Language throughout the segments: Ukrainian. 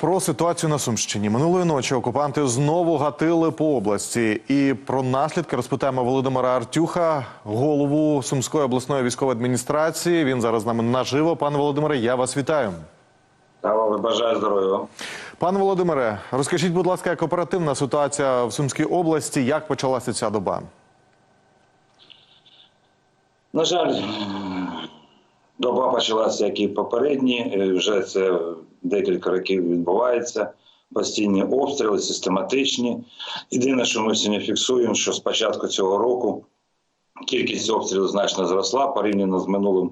Про ситуацію на Сумщині минулої ночі окупанти знову гатили по області. І про наслідки розпитаємо Володимира Артюха, голову Сумської обласної військової адміністрації. Він зараз з нами наживо. Пане Володимире, я вас вітаю. Та бажаю здоров'я. вам. Пане Володимире, розкажіть, будь ласка, як оперативна ситуація в Сумській області, як почалася ця доба? На жаль, доба почалася, як і попередні. Е, Вже це декілька років відбувається. Постійні обстріли, систематичні. Єдине, що ми сьогодні фіксуємо, що з початку цього року кількість обстрілів значно зросла порівняно з минулим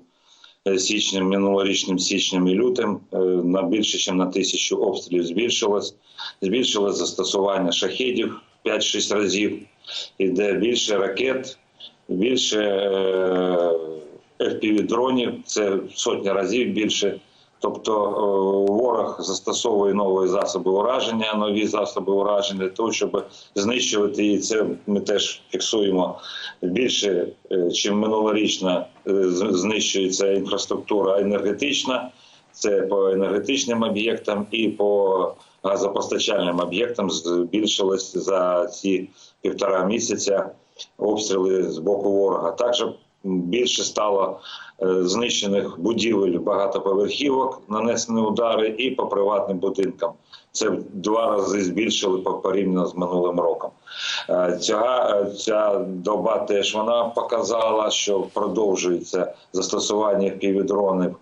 е, січнем, минулорічним січнем і лютим. Е, На більше, ніж на тисячу обстрілів збільшилось. Збільшилось застосування шахедів 5-6 разів. Іде більше ракет, більше FPV-дронів, це сотні разів більше. Тобто е, ворог застосовує нові засоби ураження, нові засоби ураження для того, щоб знищувати її. Це ми теж фіксуємо більше, е, чим минулорічно е, знищується інфраструктура енергетична. Це по енергетичним об'єктам і по газопостачальним об'єктам збільшилось за ці півтора місяця обстріли з боку ворога. Також більше стало е, знищених будівель багатоповерхівок, нанесені удари, і по приватним будинкам. Це в два рази збільшили по- порівняно з минулим роком. Е, Ця, е, ця доба теж вона показала, що продовжується застосування півдронів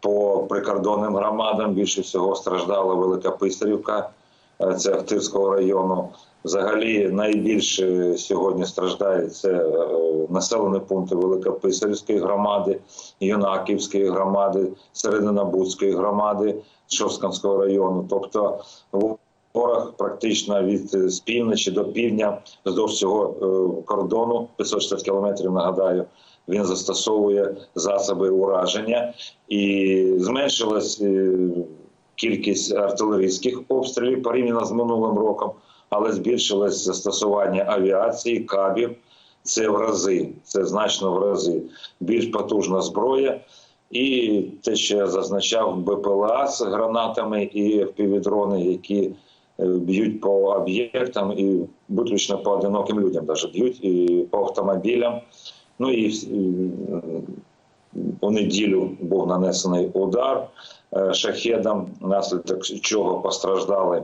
по прикордонним громадам. Більше всього страждала Велика Писарівка, це Ахтирського району. Взагалі найбільше сьогодні страждає це е, населені пункти Великописарівської громади, Юнаківської громади, Серединобудської громади, Шовсканського району. Тобто ворог практично від е, з півночі до півдня вздовж цього е, кордону 560 кілометрів. Нагадаю, він застосовує засоби ураження і зменшилась е, кількість артилерійських обстрілів порівняно з минулим роком, але збільшилось застосування авіації, кабів. Це в рази, це значно в рази більш потужна зброя. І те, що я зазначав, БПЛА з гранатами і FPV-дрони, які е, б'ють по об'єктам і виключно по одиноким людям, навіть б'ють і по автомобілям. Ну і у неділю був нанесений удар е, шахедом, внаслідок чого постраждали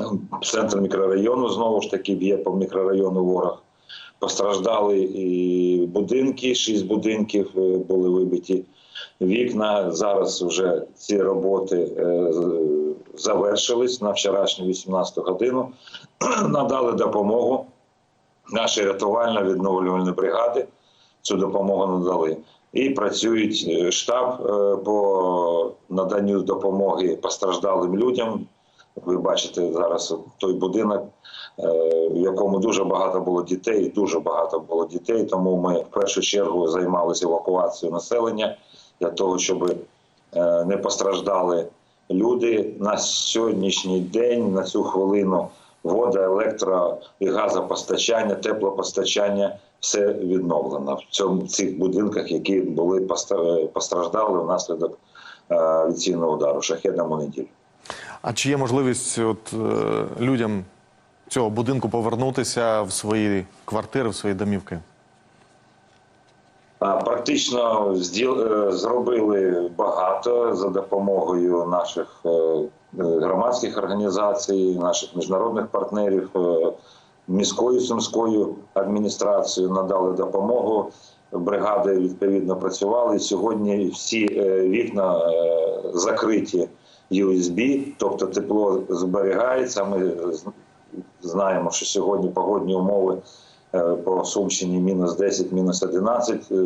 е, центр мікрорайону. Знову ж таки б'є по мікрорайону ворог. Постраждали і будинки, шість будинків е, були вибиті вікна. Зараз вже ці роботи е, завершились на вчорашню 18 годину. Надали допомогу. Наші рятувально-відновлювальні бригади цю допомогу надали. І працюють е, штаб е, по наданню допомоги постраждалим людям. Ви бачите зараз той будинок, е, в якому дуже багато було дітей, дуже багато було дітей. Тому ми в першу чергу займалися евакуацією населення для того, щоб не постраждали люди на сьогоднішній день, на цю хвилину. Вода, електро і газопостачання, теплопостачання все відновлено в цьому в цих будинках, які були постраждали внаслідок е, авіаційного удару шахедом у неділю. А чи є можливість от, е, людям цього будинку повернутися в свої квартири, в свої домівки? Практично е, зробили багато за допомогою наших громадських організацій, наших міжнародних партнерів, міською сумською адміністрацією надали допомогу. Бригади відповідно працювали. Сьогодні всі е, вікна е, закриті USB, тобто тепло зберігається. Ми знаємо, що сьогодні погодні умови е, по Сумщині мінус 10, мінус 11, е,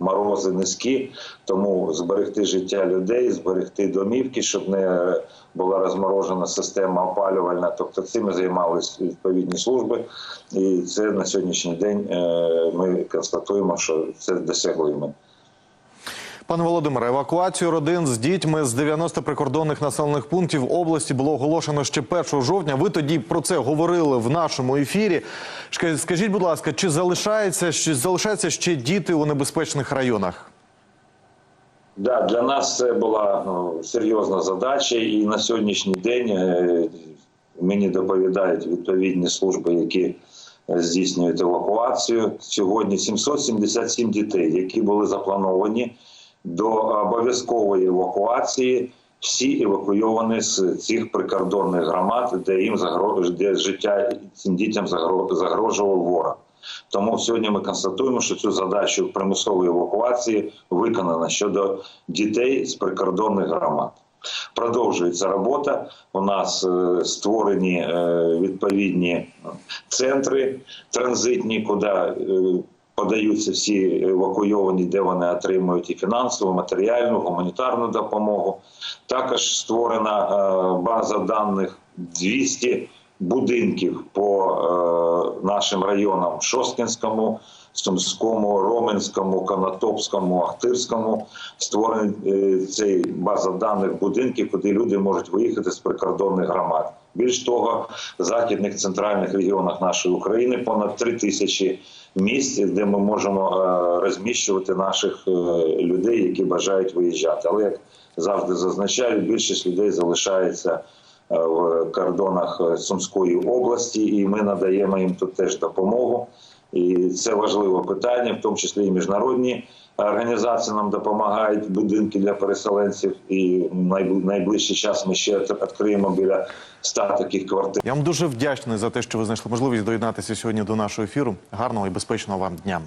морози низькі, тому зберегти життя людей, зберегти домівки, щоб не була розморожена система опалювальна. Тобто цим займалися відповідні служби, і це на сьогоднішній день е, ми констатуємо, що це досягли ми. Пане Володимире, евакуацію родин з дітьми з 90 прикордонних населених пунктів області було оголошено ще 1 жовтня. Ви тоді про це говорили в нашому ефірі. Скажіть, будь ласка, чи залишається, чи залишаються ще діти у небезпечних районах? Да, для нас це була ну, серйозна задача, і на сьогоднішній день е, мені доповідають відповідні служби, які е, здійснюють евакуацію. Сьогодні 777 дітей, які були заплановані до обов'язкової евакуації. Всі евакуйовані з цих прикордонних громад, де їм загро... де життя цим дітям загро- загрожував ворог. Тому сьогодні ми констатуємо, що цю задачу примусової евакуації виконано щодо дітей з прикордонних громад. Продовжується робота. У нас е, створені е, відповідні центри транзитні, куди е, подаються всі евакуйовані, де вони отримують і фінансову, матеріальну, гуманітарну допомогу. Також створена е, база даних 200 будинків по е, нашим районам Шосткинському, Сумському, Роменському, Конотопському, Ахтирському. Створений е, цей база даних будинків, куди люди можуть виїхати з прикордонних громад. Більш того, в західних центральних регіонах нашої України понад три тисячі місць, де ми можемо е, розміщувати наших е, людей, які бажають виїжджати. Але як завжди зазначаю, більшість людей залишається в кордонах е, Сумської області, і ми надаємо їм тут теж допомогу. І це важливе питання, в тому числі і міжнародні організації нам допомагають будинки для переселенців. І в найближчий час ми ще відкриємо біля 100 таких квартир. Я вам дуже вдячний за те, що ви знайшли можливість доєднатися сьогодні до нашого ефіру. Гарного і безпечного вам дня.